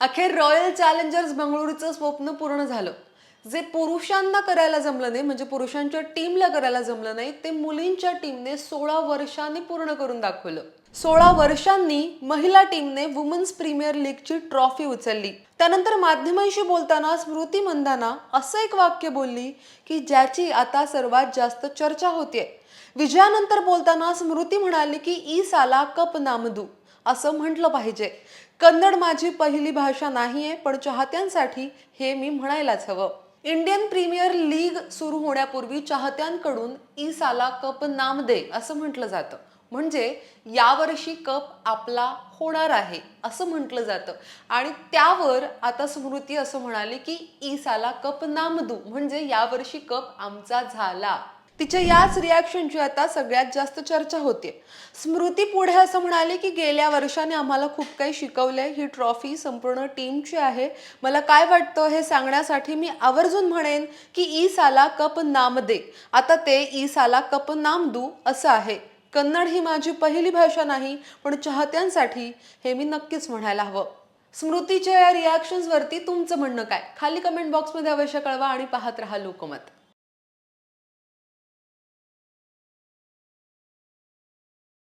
अखेर royal challengers बंगळुरूचं स्वप्न पूर्ण झालं. जे पुरुषांना करायला जमलं नाही म्हणजे पुरुषांच्या टीमला करायला जमलं नाही ते मुलींच्या टीमने सोळा वर्षांनी पूर्ण करून दाखवलं. सोळा वर्षांनी महिला टीमने वुमन्स प्रीमियर लीगची ट्रॉफी उचलली. त्यानंतर माध्यमांशी बोलताना स्मृती मंदाना असं एक वाक्य बोलली की ज्याची आता सर्वात जास्त चर्चा होतीये. विजयानंतर बोलताना स्मृती म्हणाली की ई साला कप नामदू असं म्हटलं पाहिजे. कन्नड माझी पहिली भाषा नाहीये पण चाहत्यांसाठी हे मी म्हणायलाच हवं. इंडियन प्रीमियर लीग सुरू होण्यापूर्वी चाहत्यांकडून ई साला कप नाम दे असं म्हटलं जातं. म्हणजे यावर्षी कप आपला होणार आहे असं म्हटलं जातं. आणि त्यावर आता स्मृती असं म्हणाली की ई साला कप नामदू म्हणजे यावर्षी कप आमचा झाला. तिच्या याच रिॲक्शनची आता सगळ्यात जास्त चर्चा होते स्मृती पुढे असं म्हणाली की गेल्या वर्षाने आम्हाला खूप काही शिकवलंय. ही ट्रॉफी संपूर्ण टीमची आहे. मला काय वाटतं हे सांगण्यासाठी मी आवर्जून म्हणेन की ई साला कप नाम दे. आता ते ई साला कप नाम दू असं आहे. कन्नड ही माझी पहिली भाषा नाही पण चाहत्यांसाठी हे मी नक्कीच म्हणायला हवं. स्मृतीच्या या रिॲक्शन्सवरती तुमचं म्हणणं काय? खाली कमेंट बॉक्समध्ये अवश्य कळवा आणि पाहत राहा लोकमत.